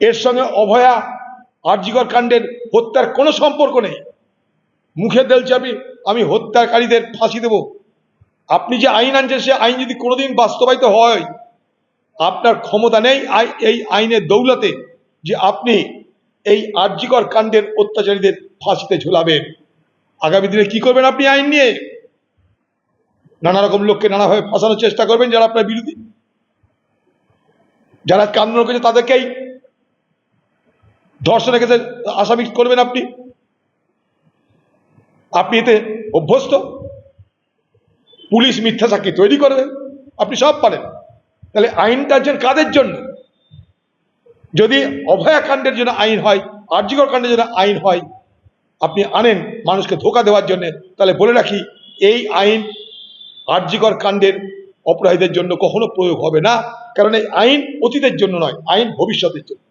এর সঙ্গে অভয়া আরজিকর কাণ্ডের হত্যার কোনো সম্পর্ক নেই। মুখে দেলছে আমি হত্যাকারীদের ফাঁসি দেব। আপনি যে আইন আনছেন, সে আইন যদি কোনোদিন বাস্তবায়িত হয়, আপনার ক্ষমতা নেই এই আইনের দৌলতে যে আপনি এই আর্যিকর কাণ্ডের অত্যাচারীদের ফাঁসিতে ঝুলাবেন। আগামী দিনে কি করবেন আপনি আইন নিয়ে? নানা রকম লোককে নানাভাবে ফাঁসানোর চেষ্টা করবেন যারা আপনার বিরোধী যারা কান্ড করেছে তাদেরকেই ধর্ষণের ক্ষেত্রে আসামি করবেন আপনি? আপনি এতে অভ্যস্ত? পুলিশ মিথ্যা সাক্ষী তৈরি করবে আপনি সব পারেন। তাহলে আইনটা যে কাদের জন্য? যদি অভয়াকাণ্ডের জন্য আইন হয় আর্যিকর কাণ্ডের জন্য আইন হয়, আপনি আনেন মানুষকে ধোকা দেওয়ার জন্য, তাহলে বলে রাখি, এই আইন আর্যিকর কাণ্ডের অপরাধীদের জন্য কখনো প্রয়োগ হবে না। কারণ এই আইন অতীতের জন্য নয়, আইন ভবিষ্যতের জন্য।